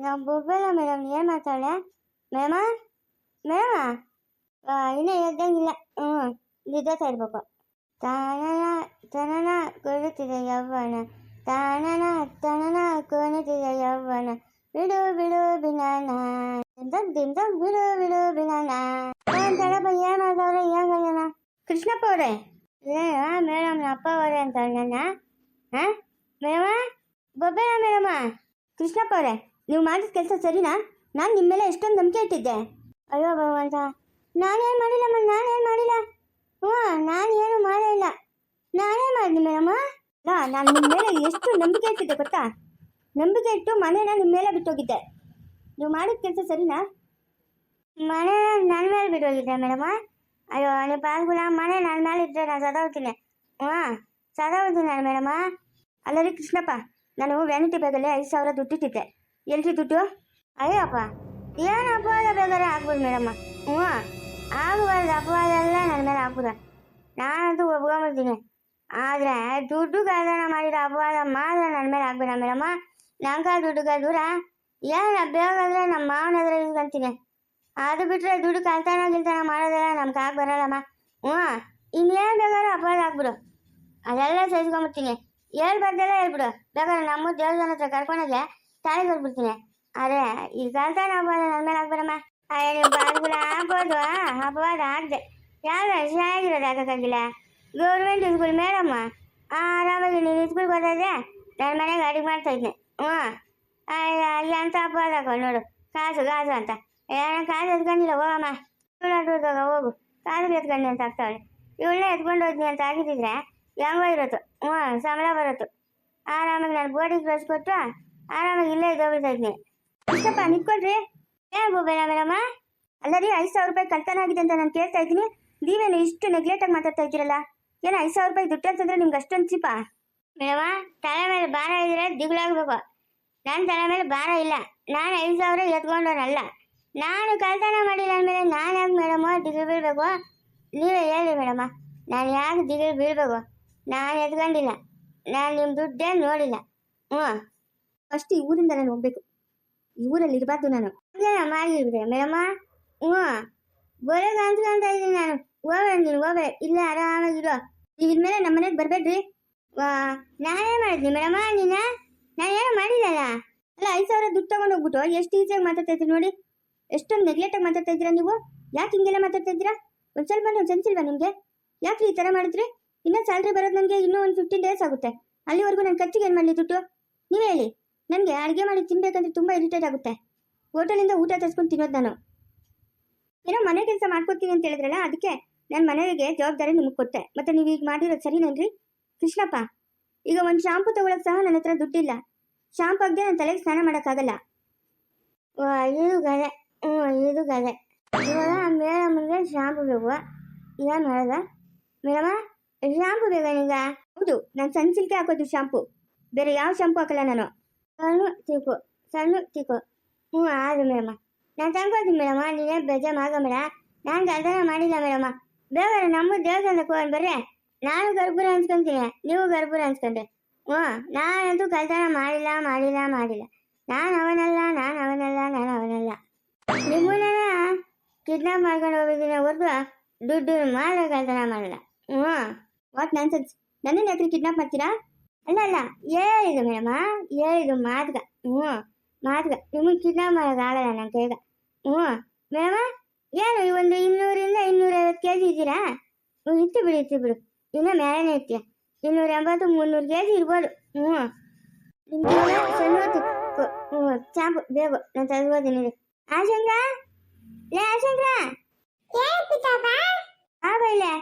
ನಾವು ಬೊಬ್ಬಲ್ಲ ಮೇಡಮ್ ಏನು ಮಾತಾಡಲೆ? ಮೇಮ? ಮೇಮ? ಇನ್ನೂ ಎದ್ದಂಗಿಲ್ಲ ಹ್ಞೂ, ನಿದ್ದೆ ಇರ್ಬೇಕು ತಾನನ, ತನನ ಕೊಡುತ್ತಿದೆ ಯವ್ವನ ತಾನನ, ತನನ ಕೊಡುತ್ತಿದೆ ಯವ್ವನ ಬಿಡು ಬಿಡು, ಬಿನಾನ. ದಿಂದಮ್ ದಿಂದಮ್ ಬಿಡು ಬಿಡು, ಬಿನಾನ. ತಡಪ್ಪ ಏನು ಮಾಡ್ದವ್ರೆ ಏನು ಕೃಷ್ಣಪ್ಪ ಅವರೇ. ಇಲ್ಲ ಮೇಡಮ್ ಅಪ್ಪ ಅವರೇ ಅಂತ ನನ್ನ. ಹಾಂ ಮೇಡಮ ಬೊಬ್ಬೆಯ ಮೇಡಮ? ಕೃಷ್ಣಪ್ಪ ಅವರೇ. ನೀವು ಮಾಡಿದ ಕೆಲಸ ಸರಿನಾ? ನಾನು ನಿಮ್ಮ ಮೇಲೆ ಎಷ್ಟೊಂದು ನಂಬಿಕೆ ಇಟ್ಟಿದ್ದೆ. ಅಯ್ಯೋ ಭಗವಂತ, ನಾನೇನು ಮಾಡಿಲ್ಲಮ್ಮ ನಾನೇನು ಮಾಡಿಲ್ಲ? ಹ್ಞೂ, ನಾನು ಏನು ಮಾಡೇ ಇಲ್ಲ. ನಾನೇ ಮಾಡಿದ್ನಿ ಮೇಡಮ್ಮ ಲಾ ನಾನು ನಿಮ್ಮ ಮೇಲೆ ಎಷ್ಟು ನಂಬಿಕೆ ಇಟ್ಟಿದ್ದೆ ಗೊತ್ತಾ? ನಂಬಿಕೆ ಇಟ್ಟು ಮನೇನ ನಿಮ್ಮ ಮೇಲೆ ಬಿಟ್ಟೋಗಿದ್ದೆ. ನೀವು ಮಾಡಿದ ಕೆಲಸ ಸರಿನಾ? ಮನೆ ನನ್ನ ಮೇಲೆ ಬಿಟ್ಟೋಗಿದ್ದೆ ಮೇಡಮ್ಮ ಅಯ್ಯೋ, ನೀವು ಪಾಲ್ಗುಣ ಮನೆ ನನ್ನ ಮೇಲೆ ಇದ್ದರೆ ನಾನು ಸದಾ ಹೋಗ್ತೀನಿ ಹಾಂ ಸದೋಗ್ತೀನಿ ನಾನು ಮೇಡಮ್ಮ ಅಲ್ಲರಿ ಕೃಷ್ಣಪ್ಪ, ನಾನು ವ್ಯಾನಿಟಿ ಬ್ಯಾಗಲ್ಲಿ ಐದು ಸಾವಿರ ದುಡ್ಡು ಇಟ್ಟಿದ್ದೆ. ಎಲ್ರಿ ದುಡ್ಡು ಅಯ್ಯಪ್ಪ. ಏನು ಅಪವಾದ ಬೇಕಾದ್ರೆ ಆಗ್ಬೋದು ಮೇಡಮ್ಮ. ಹ್ಞೂ. ಆಗಬಾರ್ದು ಅಪವಾದ ಎಲ್ಲ ನನ್ನ ಮೇಲೆ ಆಗ್ಬೋದ ನಾನಂತೂ ಒಪ್ಕೊಂಬಿಡ್ತೀನಿ. ಆದರೆ ದುಡ್ಡು ಕಳ್ತನ ಮಾಡಿರೋ ಅಪವಾದ ಮಾತ್ರ ನನ್ನ ಮೇಲೆ ಆಗ್ಬೇಡ ಮೇಡಮ್ಮ. ನಂಗ ದುಡ್ಡುಗ ದೂರ ಏನು ಬೇಕಾದ್ರೆ ನಮ್ಮ ಮಾವನ ಹತ್ರ ಇಸ್ಕೊಂತೀನಿ ಅದು ಬಿಟ್ಟರೆ ದುಡ್ಡು ಕಳ್ತನ ಗಿಲ್ತನ ಮಾಡೋದೆಲ್ಲ ನಮ್ಗೆ ಆಗಿ ಬರಲ್ಲಮ್ಮ. ಹ್ಞೂ. ಇನ್ನೇನು ಬೇಕಾದ್ರೂ ಅಪವಾದ ಆಗ್ಬಿಡು ಅದೆಲ್ಲ ಸಹಿಸ್ಕೊಂಬಿಡ್ತೀನಿ. ಹೇಳ್ಬಾರ್ದೆಲ್ಲ ಹೇಳ್ಬಿಡು. ಬೇಕಾದ್ರೆ ನಮ್ಮ ದೇವಸ್ಥಾನ ಹತ್ರ ಕರ್ಕೊಂಡೋಗಿ ತಾಳಿ ಕೊಟ್ಬಿಡ್ತೀನಿ ಅರೆ ಈಗ ಅಪವಾದ ನನ್ನ ಮೇಲೆ ನೀವು ಬಾರ್ಗುಳ ಆಗ್ಬೋದು ಅಪವಾದ ಆಗದೆ. ಯಾವ್ದು ಚೆನ್ನಾಗಿರೋದು ಆಗಕ್ಕಾಗಿಲ್ಲ ಗೌರ್ಮೆಂಟ್ ಸ್ಕೂಲ್ ಮೇಡಮ್ಮ. ಆರಾಮಾಗಿ ನೀನು ಸ್ಕೂಲ್ಗೆ ಹೋದ್ರೆ ನನ್ನ ಮನೆಗೆ ಅಡಿಗೆ ಮಾಡ್ತಾ ಇದ್ದೆ. ಹ್ಞೂ ಅಂತ ಅಪವಾದ ಹಾಕೊಂಡು ನೋಡು. ಕಾಸು ಕಾಸು ಅಂತ. ಏನೋ ಕಾಸು ಎತ್ಕೊಂಡಿಲ್ಲ, ಹೋಗಮ್ಮ. ಇವಳು ಹೋಗು. ಕಾಸು ಎತ್ಕೊಂಡು ಅಂತ ಆಗ್ತಾವಳೆ. ಇವಳನ್ನ ಎತ್ಕೊಂಡು ಹೋದ್ನಿ ಅಂತ ಆಗಿದ್ದಿದ್ರೆ ಹೆಂಗೋ ಇರೋದು. ಹ್ಞೂ ಸಂಬಳ ಬರೋದು. ಆರಾಮಾಗಿ ನಾನು ಬೋರ್ಡಿಗೆ ಡ್ರೆಸ್ ಕೊಟ್ಟು ಆರಾಮಾಗಿ ಇಲ್ಲೇ ಇದ್ದೋಗ್ಬಿಡ್ತಾ ಇದ್ನಿ ಇಷ್ಟಪ್ಪ, ನಿಂತ್ಕೊಳ್ರಿ. ಏನು ಬೋಬೇಡ ಮೇಡಮ್ಮ? ಅಲ್ಲ ರೀ, ಐದು ಸಾವಿರ ರೂಪಾಯಿ ಕಳ್ತನ ಆಗಿದೆ ಅಂತ ನಾನು ಕೇಳ್ತಾ ಇದ್ದೀನಿ. ನೀವೇನು ಇಷ್ಟು ನೆಗ್ಲೆಕ್ಟಾಗಿ ಮಾತಾಡ್ತಾ ಇದ್ದೀರಲ್ಲ? ಏನು ಐದು ಸಾವಿರ ರೂಪಾಯಿ ದುಡ್ಡು ಅಂತಂದ್ರೆ ನಿಮ್ಗೆ ಅಷ್ಟೊಂದು ಚೀಪ? ಮೇಡಮ್ಮ, ತಲೆ ಮೇಲೆ ಭಾರ ಇದ್ರೆ ದಿಗುಲಾಗಬೇಕು ನನ್ನ ತಲೆ ಮೇಲೆ ಭಾರ ಇಲ್ಲ. ನಾನು ಐದು ಸಾವಿರ ಎತ್ಕೊಂಡವನಲ್ಲ. ನಾನು ಕಳ್ತನ ಮಾಡಿಲ್ಲ ಅಂದಮೇಲೆ ನಾನು ಯಾಕೆ ಮೇಡಮ್ಮ ದಿಗಿಲು ಬೀಳ್ಬೇಕು? ನೀವೇ ಹೇಳಿ ಮೇಡಮ್ಮ. ನಾನು ಯಾಕೆ ದಿಗಿಲು ಬೀಳ್ಬೇಕು? ನಾನು ಎತ್ಕೊಂಡಿಲ್ಲ. ನಾನು ನಿಮ್ಮ ದುಡ್ಡೇ ನೋಡಿಲ್ಲ. ಹ್ಞೂ ಫಸ್ಟ್ ಈ ಊರಿಂದ ನಾನು ಹೋಗ್ಬೇಕು. ಈ ಊರಲ್ಲಿ ಇರಬಾರ್ದು ನಾನು. ಅದೇನ ಮೇಡಮ್ಮ ಮೇಡಮ ಹ್ಞೂ. ಬರೋದು ಅಂತ ಇದ್ದೀನಿ ನಾನು. ಹೋಗ್ಬೇಡ ನೀನು, ಹೋಗ್ಬೇಡ. ಇಲ್ಲ ಆರಾಮಾಗಿರೋ ನೀವು ಇದ್ಮೇಲೆ ನಮ್ಮ ಮನೆಗೆ ಬರಬೇಡ್ರಿ. ನಾನೇ ಮಾಡಿದ್ನಿ ಮೇಡಮ್ಮ ನೀನ? ನಾನೇನೋ ಮಾಡಿಲ್ಲಲ್ಲ ಅಲ್ಲ? ಐದು ಸಾವಿರ ದುಡ್ಡು ತಗೊಂಡು ಹೋಗ್ಬಿಟ್ಟು ಎಷ್ಟು ಈಸಿಯಾಗಿ ಮಾತಾಡ್ತಾ ನೋಡಿ. ಎಷ್ಟೊಂದು ನೆಗ್ಲೆಕ್ಟಾಗಿ ಮಾತಾಡ್ತಾ ಇದ್ದೀರಾ ನೀವು? ಯಾಕೆ ಹಿಂಗೆಲ್ಲ ಮಾತಾಡ್ತಾ ಇದ್ದೀರಾ? ಒಂದು ಸ್ವಲ್ಪ ಒಂದು ಇಲ್ವಾ ನಿಮಗೆ? ಯಾಕೆ ಈ ಥರ ಮಾಡಿದ್ರಿ? ಇನ್ನೂ ಸ್ಯಾಲ್ರಿ ಬರೋದು ನನಗೆ ಇನ್ನೂ ಒಂದು ಫಿಫ್ಟೀನ್ ಡೇಸ್ ಆಗುತ್ತೆ. ಅಲ್ಲಿವರೆಗೂ ನನ್ನ ಖರ್ಚಿಗೆ ಏನು ಮಾಡಲಿ ದುಡ್ಡು? ನೀವೇ ಹೇಳಿ. ನನಗೆ ಅಡುಗೆ ಮಾಡಿ ತಿನ್ಬೇಕಂದ್ರೆ ತುಂಬ ಇರಿಟೇಟ್ ಆಗುತ್ತೆ. ಹೋಟೆಲಿಂದ ಊಟ ತರಿಸ್ಕೊಂಡು ತಿನ್ನೋದು ನಾನು. ಏನೋ ಮನೆ ಕೆಲಸ ಮಾಡ್ಕೊತೀನಿ ಅಂತ ಹೇಳಿದ್ರಲ್ಲ, ಅದಕ್ಕೆ ನನ್ನ ಮನೆಗೆ ಜವಾಬ್ದಾರಿ ನಿಮಗೆ ಕೊಟ್ಟೆ. ಮತ್ತೆ ನೀವು ಈಗ ಮಾಡಿರೋದು ಸರಿನೇನ್ರಿ ಕೃಷ್ಣಪ್ಪ, ಈಗ ಒಂದು ಶಾಂಪು ತಗೊಳಕ್ ಸಹ ನನ್ನ ಹತ್ರ ದುಡ್ಡಿಲ್ಲ. ಶಾಂಪು ಆಗದೆ ನನ್ನ ತಲೆಗೆ ಸ್ನಾನ ಮಾಡೋಕ್ಕಾಗಲ್ಲ. ಇದು ಗದೆ. ಹ್ಞೂ ಇದು ಗದೆ. ಇವಾಗ ಮೇಡಮ್ಗೆ ಶಾಂಪು ಬೇಕು. ಏನು ಮಾಡೋದ ಮೇಡಮ ಶಾಂಪು ಬೇಕಾ ಹೌದು, ನಾನು ಸಣ್ಣ ಸಿಲ್ಕೆ ಹಾಕೋದು ಶಾಂಪು ಬೇರೆ ಯಾವ ಶಾಂಪು ಹಾಕಲ್ಲ ನಾನು? ಸಣ್ಣ ತಿಕ್ಕು ಸಣ್ಣ ತಿಕ್ಕು ಹ್ಞೂ ಆಯ್ತು ಮೇಡಮ. ನಾನು ತಂದ್ಕೊಳ್ತೀನಿ ಮೇಡಮ, ನೀನೇ ಬೇಜಾರು ಮಾಡ್ಕೊಂಬೇಡ ನಾನು ಕಲ್ತನ ಮಾಡಿಲ್ಲ ಮೇಡಮ್ಮ ಬೇಗ ನಮ್ಮ ದೇವಸ್ಥಾನಕ್ಕೆ ಹೋಗಿ ಬರ್ರಿ. ನಾನು ಗರ್ಭುರ ಅನ್ಸ್ಕೊಂತೀನಿ, ನೀವು ಗರ್ಭುರ ಅನ್ಸ್ಕೊಂಡ್ರೆ. ಹ್ಞೂ, ನಾನಂತೂ ಕಲ್ತನ ಮಾಡಿಲ್ಲ ಮಾಡಿಲ್ಲ ಮಾಡಿಲ್ಲ. ನಾನು ಅವನಲ್ಲ ನಾನು ಅವನಲ್ಲ ನಾನು ಅವನಲ್ಲ. ನಿಮ್ಮನ್ನ ಕಿಡ್ನಾಪ್ ಮಾಡ್ಕೊಂಡು ಹೋಗಿದ್ದೀನಿ ಹೊರತು ದುಡ್ಡು ಮಾತ್ರ ಕಲ್ತನ ಮಾಡಲ್ಲ. ಹ್ಞೂ ವಾಟ್ ಸತ್ ನನ್ನ ಯಾಕ್ರಿ ಕಿಡ್ನಾಪ್ ಮಾಡ್ತೀರಾ? ಅಲ್ಲ ಅಲ್ಲ ಹೇಳಿದು ಮೇಡಮ ಹೇಳಿದು ಮಾತ್ಗ ಹ್ಞೂ ಮಾತ್ಗ ನಿಮಗೆ ಕಿಡ್ನಾಪ್ ಮಾಡೋಕ್ಕಾಗಲ್ಲ ನನ್ನ ಕೈಗ ಹ್ಞೂ ಮೇಡಮ ಏನು ಈ ಒಂದು ಇನ್ನೂರಿಂದ ಇನ್ನೂರೈವತ್ತು ಕೆ ಜಿ ಇದ್ದೀರಾ ಹ್ಞೂ ಇತ್ತು ಬಿಡು ಇತ್ತು ಬಿಡು ಇನ್ನೂ ಮೇಲೇನೆ ಇರ್ತೀಯ ಇನ್ನೂರ ಎಂಬತ್ತು ಮುನ್ನೂರು ಕೆ ಜಿ ಇರ್ಬೋದು ಹ್ಞೂ ನಿಮ್ಗೆ ಸಣ್ಣ ಹೊತ್ತು ಕೊ- ಹ್ಞೂ ಚಾಂಪು ಬೇಕು ನಾನು ತೆಗೆದುಕೋತೀನಿ ಆಶಂಕ ಲೇ ಆಶಂಕ ಆ ಬೈಲೆ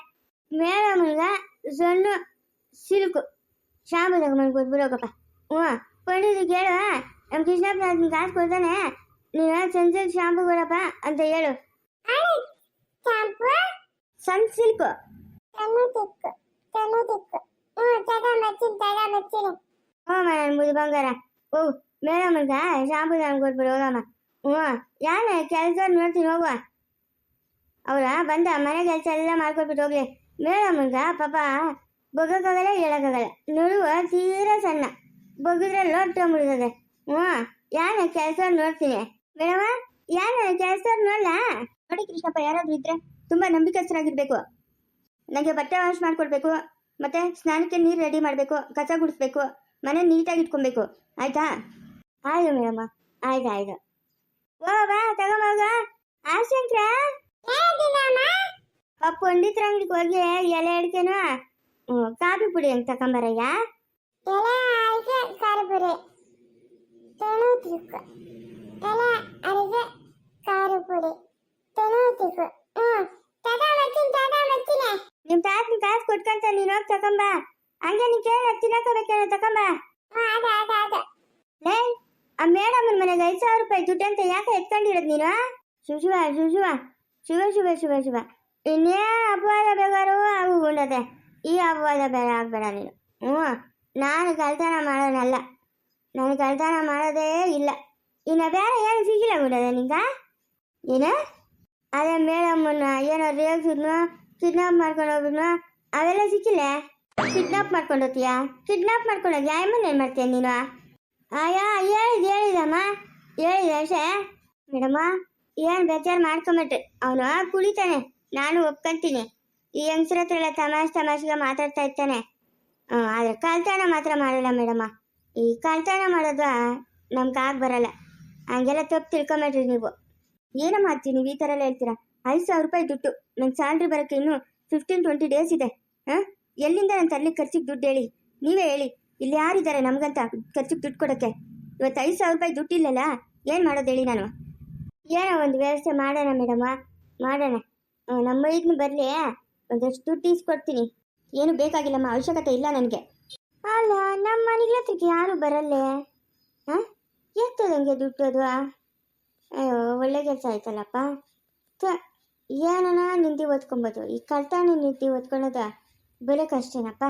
ಮೇಡಮ್ ಈಗ ಸಣ್ಣ ಸಿಲ್ಕು ಶಾಂಪು ಮನೆ ಕೊಟ್ಬಿಡೋಕಪ್ಪ ಹ್ಞೂ ಪಂಡಿತಿಗೆ ಹೇಳು ನಮ್ಮ ಕೃಷ್ಣಪ್ಪ ಅದನ್ನ ಕಾಸು ಕೊಡ್ತಾನೆ. ನೀನು ಸನ್ಸಿಲ್ಕ್ ಶಾಂಪು ಕೊಡಪ್ಪ ಅಂತ ಹೇಳು. Sunsilk. ಹೋಗಮ್ಮ ನನ್ನ ಮುದ್ದು ಬಂಗಾರ. ಓ ಮೇಡಮ್ ಅಂತ ಶಾಂಪು ನಾನು ಕೊಟ್ಬಿಡು ಹೋಗಮ್ಮ. ಹ್ಞೂ ಯಾನೆ ಕೆಲಸ ನೋಡ್ತೀನಿ ಹೋಗುವ. ಅವರ ಬಂದ ಮನೆ ಕೆಲಸ ಎಲ್ಲ ಮಾಡ್ಕೊಟ್ಬಿಟ್ಟು ಹೋಗ್ಲಿ. ಮೇಡಮ್ ಅಂತ ಪಾಪ ಬಗ್ಗಕ್ಕಾಗಲ್ಲ ಎಳಗಗಲ. ನಡುವ ತೀರ ಸಣ್ಣ. ಬೊಗಿದ್ರೆ ಲೊಟ್ಟ ಮುಳುಗದೆ. ಹ್ಞೂ ಯಾನ ಕೆಲಸ ನೋಡ್ತೀನಿ. ಮೇಡಮ ಯಾನ ಕೆಲಸ ನೋಡ್ಲಾ? ನೋಡಿ ಕೃಷ್ಣಪ್ಪ ಯಾರಾದ್ರೂ ಇದ್ರೆ ತುಂಬಾ ನಂಬಿಕಸ್ಥರಾಗಿರ್ಬೇಕು. ನನಗೆ ಬಟ್ಟೆ ವಾಶ್ ಮಾಡ್ಕೊಡ್ಬೇಕು ಮತ್ತೆ ಸ್ನಾನಕ್ಕೆ ನೀರು ರೆಡಿ ಮಾಡಬೇಕು ಕಸ ಗುಡಿಸ್ಬೇಕು ಮನೆ ನೀಟಾಗಿ ಇಟ್ಕೊಬೇಕು. ಆಯ್ತಾ? ಆಯ್ತು ಮೇಡಮ್ಮ ಆಯ್ತು ಆಯ್ತು. ಓ ಬಾ ತಗೊಂಬೋಗ ಆಶಂಕ್ರ ಆ ಪಂಡಿತರ ಅಂಗಡಿಗೆ ಹೋಗಿ ಎಲೆ ಹಿಡ್ಕೇನು ಹ್ಞೂ ಕಾಫಿ ಪುಡಿ ಅಂತ ತಗೊಂಬರಯ್ಯ? ಎಲೆ ಅರಿಗೆ ಖಾರ ಪುಡಿ. ತೆಳು ತಿಕ್ಕು. ಎಲೆ ಅರಿಗೆ ಖಾರ ಪುಡಿ. ತೆಳು ತಿಕ್ಕು. ಹ್ಞೂ ಟಾಟಾ ಬರ್ತೀನಿ ಟಾಟಾ ಬರ್ತೀನಿ. ನಿಮ್ ತಾತನ ಕಾಸು ಕೊಟ್ಕಂತ ನೀನು ಹೋಗಿ ತಗೊಂಬ. ಹಂಗೆ ನೀ ಕೇಳ ತಿನ್ನಕೋಬೇಕೇನೋ ತಗೊಂಬ. ಹ್ಞೂ ಆದ ಆದ ಆದ ಲೇ ಆ ಮೇಡಮ್ ಮನೆಗೆ ಐದು ಸಾವಿರ ರೂಪಾಯಿ ದುಡ್ಡು ಅಂತ ಯಾಕೆ ಎತ್ಕೊಂಡಿರೋದು ನೀನು? ಶಿವ ಶಿವ ಶಿವ ಶಿವ ಶಿವ ಶಿವ ಶಿವ. ಇನ್ನೇ ಅಪವಾದ ಬೇಕಾರು ಅವು ಉಂಡದೆ ಈ ಹಬ್ಬದ ಬೇಡ ಆಗಬೇಡ ನೀನು ಹ್ಞೂ, ನಾನು ಕಳ್ತನ ಮಾಡೋನಲ್ಲ. ನಾನು ಕಳ್ತನ ಮಾಡೋದೇ ಇಲ್ಲ. ಇನ್ನು ಬೇರೆ ಏನು ಸಿಗಿಲ್ಲ ಬಿಡೋದ ನಿಂಗ? ಏನು? ಅದೇ ಮೇಡಮ್ಮನ್ನ ಏನೋ ರೇಗ್ಸಿದ್ನು ಕಿಡ್ನಾಪ್ ಮಾಡ್ಕೊಂಡು ಹೋಗಿದ್ನು, ಅವೆಲ್ಲ ಸಿಕ್ಕಿಲ್ಲ? ಕಿಡ್ನಾಪ್ ಮಾಡ್ಕೊಂಡು ಹೋಗ್ತೀಯಾ? ಕಿಡ್ನಾಪ್ ಮಾಡ್ಕೊಂಡು ಹೋಗಿ ಯಾಯಮ್ಮನ ಏನು ಮಾಡ್ತೀಯ ನೀನು? ಅಯ್ಯೋ, ಹೇಳಿದ್, ಹೇಳಿದಮ್ಮ. ಹೇಳಿದೆ ಅಷ್ಟೇ ಮೇಡಮ್ಮ, ಏನು ಬೇಜಾರು ಮಾಡ್ಕೊಂಬಿಟ್ರಿ. ಅವನು ಕುಳಿತಾನೆ ನಾನು ಒಪ್ಕೊಂತೀನಿ. ಈ ಹೆಂಗಸ್ರ ಹತ್ರ ಎಲ್ಲ ತಮಾಷ್ ತಮಾಷೆಗೆ ಮಾತಾಡ್ತಾ ಇರ್ತಾನೆ. ಆದ್ರೆ ಕಾಲ್ತಾನ ಮಾತ್ರ ಮಾಡಲ್ಲ ಮೇಡಮ್ಮ ಈ ಕಾಲ್ತಾನ ಮಾಡೋದು ನಮ್ಗೆ ಆಗ ಬರಲ್ಲ. ಹಂಗೆಲ್ಲ ತಪ್ಪು ತಿಳ್ಕೊಂಬೇಡ್ರಿ ನೀವು. ಏನೋ ಮಾಡ್ತೀನಿ ನೀವು ಈ ಥರ ಎಲ್ಲ ಹೇಳ್ತೀರಾ? ಐದು ಸಾವಿರ ರೂಪಾಯಿ ದುಡ್ಡು. ನಂಗೆ ಸ್ಯಾಲ್ರಿ ಬರೋಕ್ಕೆ ಇನ್ನೂ ಫಿಫ್ಟೀನ್ ಟ್ವೆಂಟಿ ಡೇಸ್ ಇದೆ. ಹಾಂ? ಎಲ್ಲಿಂದ ನಾನು ತರ್ಲಿಕ್ಕೆ ಖರ್ಚಿಗೆ ದುಡ್ಡು ಹೇಳಿ? ನೀವೇ ಹೇಳಿ. ಇಲ್ಲಿ ಯಾರಿದ್ದಾರೆ ನಮಗಂತ ಖರ್ಚಿಗೆ ದುಡ್ಡು ಕೊಡೋಕ್ಕೆ? ಇವತ್ತು ಐದು ಸಾವಿರ ರೂಪಾಯಿ ದುಡ್ಡು ಇಲ್ಲಲ್ಲ? ಏನು ಮಾಡೋದು ಹೇಳಿ ನಾನು? ಏನೋ ಒಂದು ವ್ಯವಸ್ಥೆ ಮಾಡೋಣ ಮೇಡಮ್ಮ ಮಾಡೋಣ. ನಮ್ಮ ಇದನ್ನ ಬರಲಿ. ಒಂದಷ್ಟು ದುಡ್ಡು ಇಸ್ಕೊಡ್ತೀನಿ. ಏನು ಬೇಕಾಗಿಲ್ಲಮ್ಮ, ಅವಶ್ಯಕತೆ ಇಲ್ಲ ನನಗೆ. ಅಲ್ಲ ನಮ್ಮ ಮನೆಗಳ ಹತ್ರಕ್ಕೆ ಯಾರು ಬರಲ್ಲೇ? ಹಾಂ? ಎತ್ತದಂಗೆ ದುಡ್ಡು ಅದು? ಅಯ್ಯೋ, ಒಳ್ಳೆ ಕೆಲಸ ಆಯ್ತಲ್ಲಪ್ಪ. ತ ಏನನ ನಿಂತಿ ಓದ್ಕೊಬೋದು. ಈ ಕಳ್ತಾನೆ ನಿಂತಿ ಓದ್ಕೊಳೋದ ಬೆಲೆ ಕಷ್ಟೇನಪ್ಪ.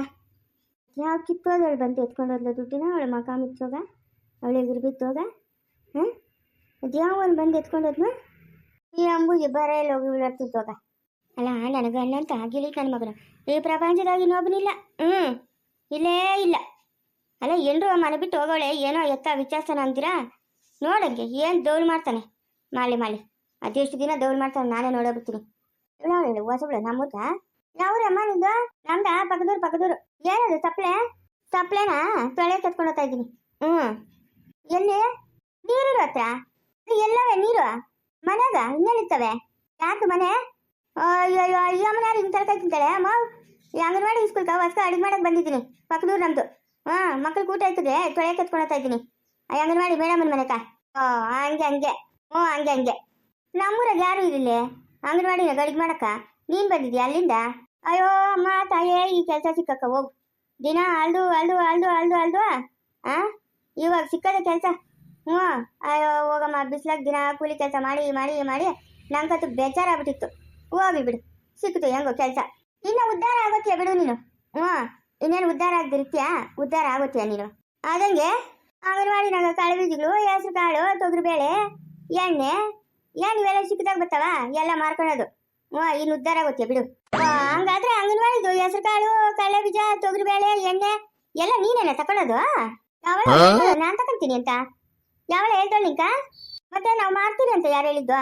ಯಾವ ಕಿತ್ತೋದಳು ಬಂದು ಎತ್ಕೊಂಡೋದ್ಲ ದುಡ್ಡಿನ? ಅವಳ ಮಕ ಮುಚ್ಚೋಗ? ಅವಳಿಗೆ ಇರ್ಬಿತ್ತೋಗ ಹಾಂ? ಅದ್ಯಾವ ಒಂದು ಬಂದು ಎತ್ಕೊಂಡೋದ್ನು ಈ ಅಂಬುಗೆ ಬರ ಹೋಗಿ ಬಿಡರ್ತಿದ್ದೋಗ ಅಲ್ಲ, ನನಗೆ ಗಂಡಂತ ಆಗಿಲಿ ನನ್ನ ಮಗನು. ಈ ಪ್ರಪಂಚದಾಗ ಇನ್ನೊಬ್ಬನಿಲ್ಲ ಹ್ಞೂ ಇಲ್ಲೇ ಇಲ್ಲ. ಅಲ್ಲ ಎಲ್ಲರೂ ಮನೆ ಬಿಟ್ಟು ಹೋಗೋಳೆ, ಏನೋ ಎತ್ತ ವಿಚಾರಿಸ್ತಾನೆ ಅಂತೀರಾ? ನೋಡಂಗೆ ಏನು ದೌಲ್ ಮಾಡ್ತಾನೆ? ಮಾಲಿ ಮಾಲಿ. ಅದೆಷ್ಟು ದಿನ ದೌಲ್ ಮಾಡ್ತಾನೆ ನಾನೇ ನೋಡೋಬಿಡ್ತೀನಿ ಹೇಳು? ಹೊಸಬ್ಳು ನಮ್ಮೂರ್ಗ? ಯಾವ್ರಮ್ಮ ನಿಂದು? ನಮ್ದ? ಪಕ್ಕದೂರು ಪಕ್ಕದೂರು. ಏನದು, ಸಪ್ಲೆ? ಸಪ್ಲೆನಾ? ತೊಳೆ ಕತ್ಕೊಂಡು ಹೋಗ್ತಾ ಇದ್ದೀನಿ. ಹ್ಞೂ ಎಲ್ಲಿ? ನೀರು ಹತ್ರ? ಎಲ್ಲವೇ, ನೀರು? ಮನೆಗ? ಇನ್ನೆಲ್ಲಿರ್ತವೆ ಯಾಕೆ ಮನೆ? ಅಯ್ಯೋ ಅಯ್ಯೋ ಈ ಅಮ್ಮನ ಯಾರು ಹಿಂಗೆ ತರಕಾಯಿ ತಿಂತಾಳೆ ಅಮ್ಮ, ಈ ಅಂಗನವಾಡಿ ಸ್ಕೂಲ್ಗೆ ಹೊಸ್ಕ ಅಡುಗೆ ಮಾಡಕ್ಕೆ ಬಂದಿದ್ದೀನಿ. ಪಕ್ಕದೂರು ನಮ್ದು. ಹಾಂ, ಮಕ್ಳು ಊಟ ಆಯ್ತದೆ. ತೊಳೆ ಕತ್ಕೊಳತಾ ಇದ್ದೀನಿ. ಆ ಅಂಗನವಾಡಿ ಮೇಡಮ್ಮನ ಮನೆಕ. ಓ, ಹಂಗೆ ಹಂಗೆ. ಹ್ಞೂ ಹಂಗೆ ಹಂಗೆ. ನಮ್ಮೂರಾಗ ಯಾರು ಇರಲಿ ಅಂಗನವಾಡಿನ ಅಡುಗೆ ಮಾಡಕ್ಕ? ನೀನು ಬಂದಿದ್ಯಾ ಅಲ್ಲಿಂದ? ಅಯ್ಯೋ, ಅಮ್ಮ, ತಾಯೇ, ಈ ಕೆಲಸ ಸಿಕ್ಕಕ್ಕ ಹೋಗು. ದಿನ ಅಲ್ದು ಅಲ್ದು ಅಲ್ದು ಅಲ್ದು ಅಲ್ದು ಆ, ಇವಾಗ ಸಿಕ್ಕದ ಕೆಲಸ. ಹ್ಞೂ. ಅಯ್ಯೋ, ಹೋಗಮ್ಮ, ಬಿಸ್ಲಾಗ ದಿನ ಕೂಲಿ ಕೆಲಸ ಮಾಡಿ ಮಾಡಿ ಮಾಡಿ. ನಂಗಂತೂ ಬೇಜಾರಾಗ್ಬಿಟ್ಟಿತ್ತು. ಹೋಗಿ ಬಿಡು. ಸಿಕ್ತು ಹೆಂಗೋ ಕೆಲಸ. ಇನ್ನ ಉದ್ಧಾರ ಆಗೋತ್ಯಾ ಬಿಡು ನೀನು? ಹ್ಞೂ. ಇನ್ನೇನು ಉದ್ಧಾರ ಆಗದಿರ್ತೀಯಾ? ಉದ್ಧಾರ ಆಗೋತ್ಯಾ ನೀನು? ಆದಂಗೆ ಅಂಗನವಾಡಿನಾಗ ಕಾಳು ಬೀಜಗಳು ಹೆಸರು ಕಾಳು ತೊಗರಿಬೇಳೆ ಎಣ್ಣೆ ಏನ್ ಇವೆಲ್ಲ ಸಿಕ್ಕಿದಾಗ ಬರ್ತಾವ? ಎಲ್ಲ ಮಾರ್ಕೊಳೋದು. ಹ್ಞೂ ಇನ್ನು ಉದ್ಧಾರ ಆಗೋತ್ಯಾ ಬಿಡು. ಹಂಗಾದ್ರೆ ಅಂಗನವಾಡಿದು ಹೆಸರು ಕಾಳು ಕಡಲೆ ಬೀಜ ತೊಗರಿಬೇಳೆ ಎಣ್ಣೆ ಎಲ್ಲ ನೀನೇನ ತಕೊಳೋದು ನಾನು ತಗೊಂತೀನಿ ಅಂತ. ಯಾವಳ ಹೇಳ್ತಾಳೆ ನಿಂಕ? ಮತ್ತೆ ನಾವು ಮಾಡ್ತೀನಿ ಅಂತ ಯಾರು ಹೇಳಿದ್ದು?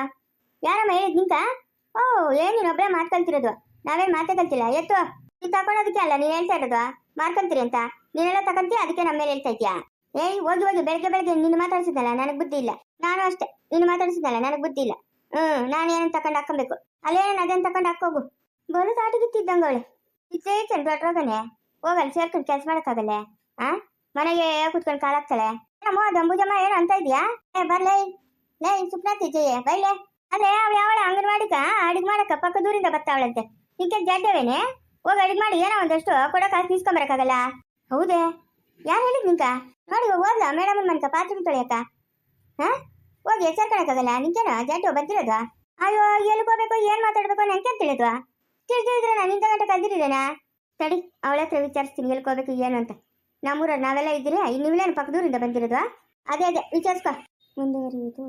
ಯಾರಮ್ಮ ಹೇಳಿದ್ ನಿಂಕ? ಓ, ಏನ್ ನೀನ್ ಒಬ್ಬರೇ ಮಾತ್ಕಲ್ತಿರೋದು ನಾವೇನ್ ಮಾತೇ ಕಲ್ತಿಲ್ಲ ಎತ್ತು. ನೀನ್ ತಗೊಳೋದಕ್ಕೆ ಅಲ್ಲ, ನೀನ್ ಹೇಳ್ತಾ ಇರೋದು? ಮಾರ್ಕೊಂತೀರಿ ಅಂತ? ನೀನೆಲ್ಲ ತಗೊಂತೀಯ ಅದಕ್ಕೆ ನಮ್ಮ ಮೇಲೆ ಹೇಳ್ತಾ ಇದ್ಯಾ ಏಯ್, ಹೋಗಿ ಹೋಗಿ, ಬೆಳಗ್ಗೆ ಬೆಳಗ್ಗೆ ನಿನ್ನ ಮಾತಾಡ್ಸಿದ್ನಲ್ಲ, ನನಗೆ ಬುದ್ಧಿ ಇಲ್ಲ. ನಾನು ಅಷ್ಟೇ ನಿನ್ನ ಮಾತಾಡ್ಸಿದ್ನಲ್ಲ, ನನಗೆ ಬುದ್ಧಿ ಇಲ್ಲ. ಹ್ಮ್, ನಾನು ಏನಂತ ತಕೊಂಡು ಹಾಕೊಬೇಕು ಅಲ್ಲೇನ ಅದೇನು ತಕೊಂಡು ಹಾಕೋಗು ಬರು ತಾಟಿಗಿತ್ತಿದ್ದಂಗ ಅವಳು. ಇತ್ತೇಚನ್ ದೊಡ್ಡೋಗನೆ ಹೋಗಲ್ಲ ಸೇರ್ಕೊಂಡು ಕೆಲಸ ಮಾಡಕ್ಕಾಗಲ್ಲ? ಆ? ಮನೆಗೆ ಕುತ್ಕೊಂಡು ಕಾಲಾಗ್ತಾಳೆ ನಮ್ಮ ದಂಬುಜಮ್ಮ ಏನು ಅಂತ ಇದೆಯಾ ಏ, ಬರ್ಲೇ. ಲೇ ಸುಪ್ನಾತಿ ಜಯ, ಬೈಲೆ. ಅದೇ ಅವಳು ಯಾವಳ ಅಂಗನವಾಡಿಕ ಅಡಿಗೆ ಮಾಡಕ್ಕ ಪಕ್ಕ ದೂರಿಂದ ಬರ್ತಾವಳಂತೆ. ನಿಂಗೆ ಜಡ್ಡವೇನೆ? ಹೋಗಿ ಅಡಿಗೆ ಮಾಡಿ, ಏನೋ ಒಂದಷ್ಟು ಕೊಡೋ ಕಾಸು ಇಸ್ಕೊಂಬರಕ್ಕಾಗಲ್ಲ ಹೌದೇ? ಯಾರು ಹೇಳಿದ್ ನಿಂಕ ನೋಡಿ ಹೋದ್ಲ ಮೇಡಮ್ ಮನ್ಕ ಪಾತ್ರೆ ತೊಳೆಯಕ್ಕ ಹಾ? ಹೋಗಿ ಎಚ್ಚರ್ಕೊಳಕ್ಕಾಗಲ್ಲ? ನಿಂಕೇನ ಜಡ್ಡು ಬಂದಿರೋದು ಅಯ್ಯೋ, ಎಲ್ಲಿಗೆ ಹೋಗ್ಬೇಕು, ಏನ್ ಮಾತಾಡ್ಬೇಕು ನಂಗೆ ತಿಳಿದ್ವಾ? ತಿಳಿದಿದ್ರೆ ನಾನು ನಿಂತ ಗಂಟೆ ಕಲ್ದಿರಿದೇನಾ ಸರಿ ಅವಳ ಹತ್ರ ವಿಚಾರಿಸ್ತೀನಿ ಹೋಗ್ಬೇಕು, ಏನು ಅಂತ. ನಮ್ಮೂರ ನಾವೆಲ್ಲ ಇದ್ದೀರಿ ನೀವೇನು ಪಕ್ಕದೂರಿಂದ ಬಂದಿರೋದು ಅದೇ ಅದೇ, ವಿಚಾರಿಸ್ಕೊ. ಮುಂದುವರಿಯುವುದು.